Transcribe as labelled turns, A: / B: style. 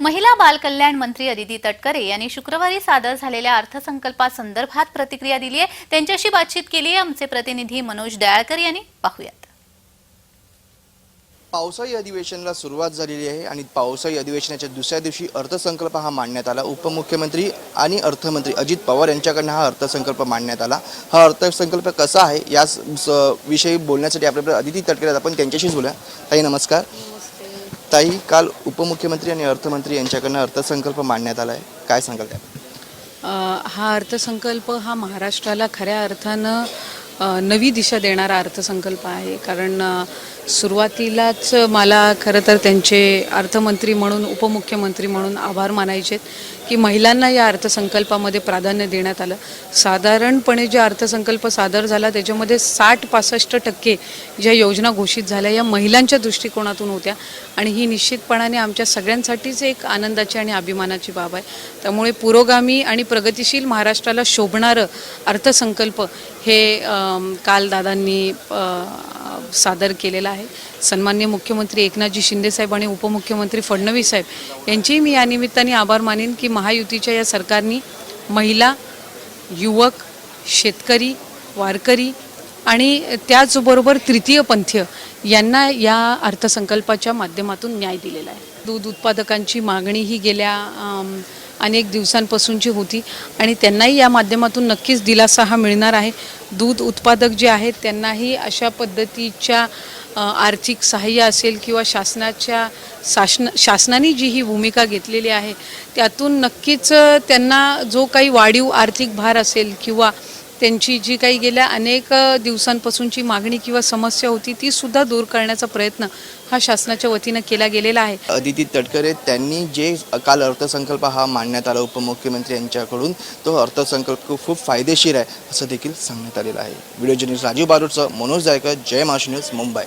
A: महिला बाल कल्याण मंत्री अदिती तटकरे यांनी शुक्रवारी सादर झालेल्या अर्थसंकल्पासंदर्भात प्रतिक्रिया दिली आहे. त्यांच्याशी बातचीत केली आहे. आमचे प्रतिनिधी मनोज दयाळकर यांनी. पाहूयात.
B: पावसाळी अधिवेशनाला सुरुवात झालेली आहे आणि पावसाळी अधिवेशनाच्या दुसऱ्या दिवशी अर्थसंकल्प हा मांडण्यात आला. उपमुख्यमंत्री आणि अर्थमंत्री अजित पवार यांच्याकडनं हा अर्थसंकल्प मांडण्यात आला. हा अर्थसंकल्प कसा आहे या स- विषयी बोलण्यासाठी आपल्याकडे अदिती तटकरे आपण त्यांच्याशीच बोलूया. ताई नमस्कार. ताई काल उपमुख्यमंत्री आणि अर्थमंत्री यांच्याकडनं अर्थसंकल्प मांडण्यात आला आहे काय सांगाल त्या
C: हा अर्थसंकल्प हा महाराष्ट्राला खऱ्या अर्थानं नवी दिशा देणारा अर्थसंकल्प आहे. कारण सुरुवातीलाच मला खरं तर त्यांचे अर्थमंत्री म्हणून उपमुख्यमंत्री म्हणून आभार मानायचे की महिलांना या अर्थसंकल्पामध्ये प्राधान्य देण्यात आलं. साधारणपणे जे अर्थसंकल्प सादर झाला त्याच्यामध्ये साठ पासष्ट टक्के ज्या योजना घोषित झाल्या या महिलांच्या दृष्टिकोनातून होत्या. आणि ही निश्चितपणाने आमच्या सगळ्यांसाठीच एक आनंदाची आणि अभिमानाची बाब आहे. त्यामुळे पुरोगामी आणि प्रगतिशील महाराष्ट्राला शोभणारं अर्थसंकल्प हे काल दादांनी सादर केलेलं आहे. सन्मान्य मुख्यमंत्री एकनाथजी शिंदेसाहेब आणि उपमुख्यमंत्री फडणवीस साहेब यांचेही मी या निमित्ताने आभार मानेन की महायुतीच्या या सरकारनी महिला युवक शेतकरी वारकरी आणि त्याचबरोबर तृतीयपंथीय यांना या अर्थसंकल्पाच्या माध्यमातून न्याय दिलेला आहे. दूध उत्पादकांची मागणी ही गेल्या अनेक दिवसांपासूनची होती. आणि त्यांनाही या माध्यमातून नक्कीच दिलासा हा मिळणार आहे. दूध उत्पादक जे आहेत त्यांनाही अशा पद्धतीच्या आर्थिक सहाय्य असेल किंवा शासनाच्या शासन शासनाने जी ही भूमिका घेतलेली आहे त्यातून नक्कीच त्यांना जो काही वाढीव आर्थिक भार असेल किंवा त्यांची जी काही गेल्या अनेक दिवसांपासूनची मागणी किंवा समस्या होती ती सुद्धा दूर करण्याचा प्रयत्न हा शासनाच्या वतीनं केला गेलेला आहे.
B: अदिती तटकरे त्यांनी जे काल अर्थसंकल्प हा मांडण्यात आला उपमुख्यमंत्री यांच्याकडून तो अर्थसंकल्प खूप फायदेशीर आहे असं देखील सांगण्यात आलेलं आहे. व्हिडिओ जर्नलिस्ट राजीव बारोटचं मनोज जायकर जय माश न्यूज मुंबई.